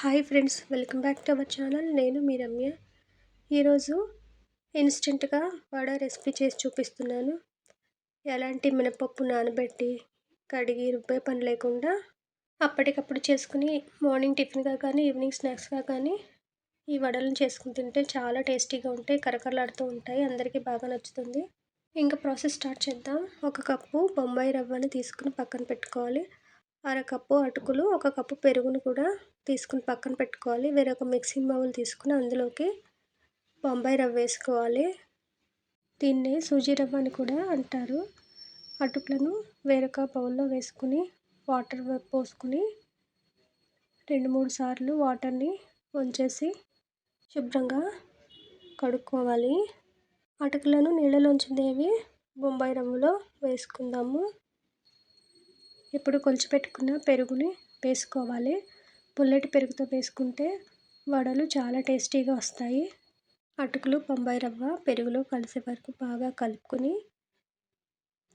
Hi friends welcome back to our channel నేను మీ రమ్య. ఈరోజు ఇన్స్టెంట్గా వడ రెసిపీ చేసి చూపిస్తున్నాను. ఎలాంటి మినపప్పు నానబెట్టి కడిగి రుబ్బే పని లేకుండా అప్పటికప్పుడు చేసుకుని మార్నింగ్ టిఫిన్గా కానీ ఈవినింగ్ స్నాక్స్గా కానీ ఈ వడలను చేసుకుని తింటే చాలా టేస్టీగా ఉంటాయి కరకరలాడుతూ ఉంటాయి అందరికీ బాగా నచ్చుతుంది. ఇంకా ప్రాసెస్ స్టార్ట్ చేద్దాం. ఒక కప్పు బొంబాయి రవ్వని తీసుకుని పక్కన పెట్టుకోవాలి. అరకప్పు అటుకులు ఒక కప్పు పెరుగును కూడా తీసుకుని పక్కన పెట్టుకోవాలి. వేరొక మిక్సింగ్ బౌల్ తీసుకుని అందులోకి బొంబాయి రవ్వ వేసుకోవాలి. దీన్ని సూజీ రవ్వ అని కూడా అంటారు. అటుకులను వేరొక బౌల్లో వేసుకుని వాటర్ పోసుకుని రెండు మూడు సార్లు వాటర్ని వంచేసి శుభ్రంగా కడుక్కోవాలి. అటుకులను నీళ్ళలోంచి బొంబాయి రవ్వలో వేసుకుందాము. ఇప్పుడు కొలిచిపెట్టుకున్న పెరుగుని వేసుకోవాలి. పుల్లటి పెరుగుతో వేసుకుంటే వడలు చాలా టేస్టీగా వస్తాయి. అటుకులు బొంబాయి రవ్వ పెరుగులో కలిసే వరకు బాగా కలుపుకొని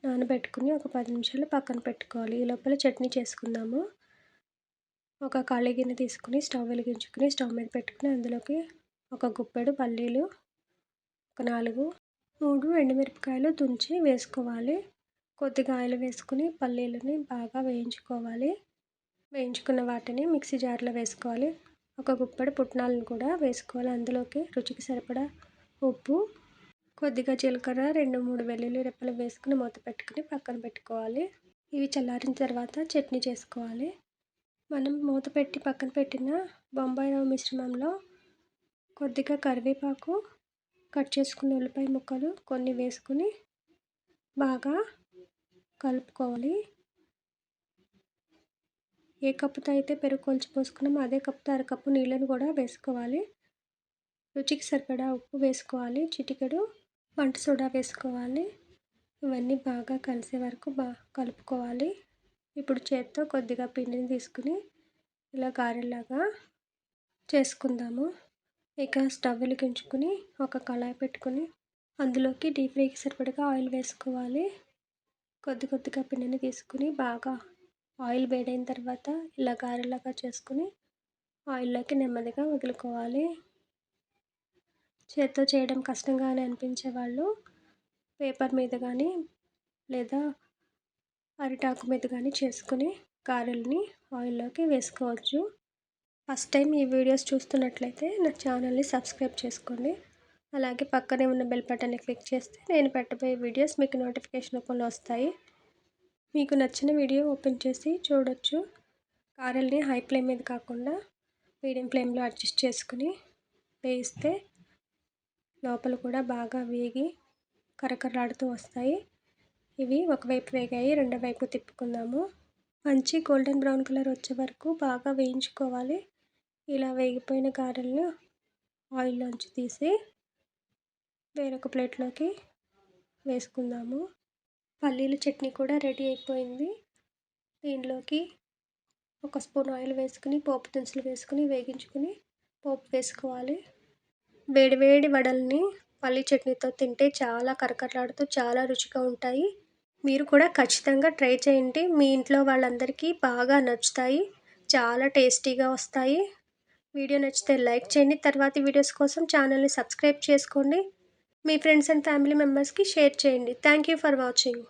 నానబెట్టుకుని ఒక పది నిమిషాలు పక్కన పెట్టుకోవాలి. ఈ లోపల చట్నీ చేసుకుందాము. ఒక ఖాళీ గిన్నె తీసుకుని స్టవ్ వెలిగించుకుని స్టవ్ మీద పెట్టుకుని అందులోకి ఒక గుప్పెడు పల్లీలు ఒక నాలుగు మూడు ఎండుమిరపకాయలు తుంచి వేసుకోవాలి. కొద్దిగా ఆయిల్ వేసుకుని పల్లీలని బాగా వేయించుకోవాలి. వేయించుకున్న వాటిని మిక్సీ జార్లో వేసుకోవాలి. ఒక గుప్పడి పుట్నాలను కూడా వేసుకోవాలి. అందులోకి రుచికి సరిపడా ఉప్పు కొద్దిగా జీలకర్ర రెండు మూడు వెల్లుల్లి రెప్పలు వేసుకుని మూత పెట్టుకుని పక్కన పెట్టుకోవాలి. ఇవి చల్లారిన తర్వాత చట్నీ చేసుకోవాలి. మనం మూత పెట్టి పక్కన పెట్టిన బొంబాయి రవ్వ మిశ్రమంలో కొద్దిగా కరివేపాకు కట్ చేసుకున్న ఉల్లిపాయ ముక్కలు కొన్ని వేసుకుని బాగా కలుపుకోవాలి. ఏ కప్పుతో అయితే పెరుగు కొలిచి పోసుకున్నామో అదే కప్పుతో అరకప్పు నీళ్ళను కూడా వేసుకోవాలి. రుచికి సరిపడా ఉప్పు వేసుకోవాలి. చిటికెడు వంట సోడా వేసుకోవాలి. ఇవన్నీ బాగా కలిసే వరకు బాగా కలుపుకోవాలి. ఇప్పుడు చేత్తో కొద్దిగా పిండిని తీసుకుని ఇలా గారెలాగా చేసుకుందాము. ఇక స్టవ్ వెలిగించుకుని ఒక కళాయి పెట్టుకుని అందులోకి డీప్ ఫ్రైకి సరిపడగా ఆయిల్ వేసుకోవాలి. కొద్ది కొద్దిగా పిండిని తీసుకుని బాగా ఆయిల్ వేడైన తర్వాత ఇలా గారెలాగా చేసుకుని ఆయిల్లోకి నెమ్మదిగా వదులుకోవాలి. చేత్తో చేయడం కష్టంగానే అనిపించే వాళ్ళు పేపర్ మీద కానీ లేదా అరిటాకు మీద కానీ చేసుకుని గారెల్ని ఆయిల్లోకి వేసుకోవచ్చు. ఫస్ట్ టైం ఈ వీడియోస్ చూస్తున్నట్లయితే నా ఛానల్ని సబ్స్క్రైబ్ చేసుకోండి. అలాగే పక్కనే ఉన్న బెల్ బటన్ని క్లిక్ చేస్తే నేను పెట్టబోయే వీడియోస్ మీకు నోటిఫికేషన్ రూపంలో వస్తాయి. మీకు నచ్చిన వీడియో ఓపెన్ చేసి చూడొచ్చు. కారల్ని హై ఫ్లేమ్ మీద కాకుండా మీడియం ఫ్లేమ్లో అడ్జస్ట్ చేసుకుని వేయిస్తే లోపల కూడా బాగా వేగి కరకరలాడుతూ వస్తాయి. ఇవి ఒకవైపు వేగాయి రెండో వైపు తిప్పుకుందాము. మంచి గోల్డెన్ బ్రౌన్ కలర్ వచ్చే వరకు బాగా వేయించుకోవాలి. ఇలా వేగిపోయిన గారెలను ఆయిల్లోంచి తీసి వేరొక ప్లేట్లోకి వేసుకుందాము. పల్లీల చట్నీ కూడా రెడీ అయిపోయింది. దీనిలోకి ఒక స్పూన్ ఆయిల్ వేసుకుని పోపు దినుసులు వేసుకుని వేగించుకుని పోపు వేసుకోవాలి. వేడివేడి వడల్ని పల్లీ చట్నీతో తింటే చాలా కరకరలాడుతూ చాలా రుచిగా ఉంటాయి. మీరు కూడా ఖచ్చితంగా ట్రై చేయండి. మీ ఇంట్లో వాళ్ళందరికీ బాగా నచ్చుతాయి. చాలా టేస్టీగా వస్తాయి. వీడియో నచ్చితే లైక్ చేయండి. తర్వాతి వీడియోస్ కోసం ఛానల్ని సబ్స్క్రైబ్ చేసుకోండి. మీ ఫ్రెండ్స్ అండ్ ఫ్యామిలీ మెంబర్స్కి షేర్ చేయండి. Thank you for watching.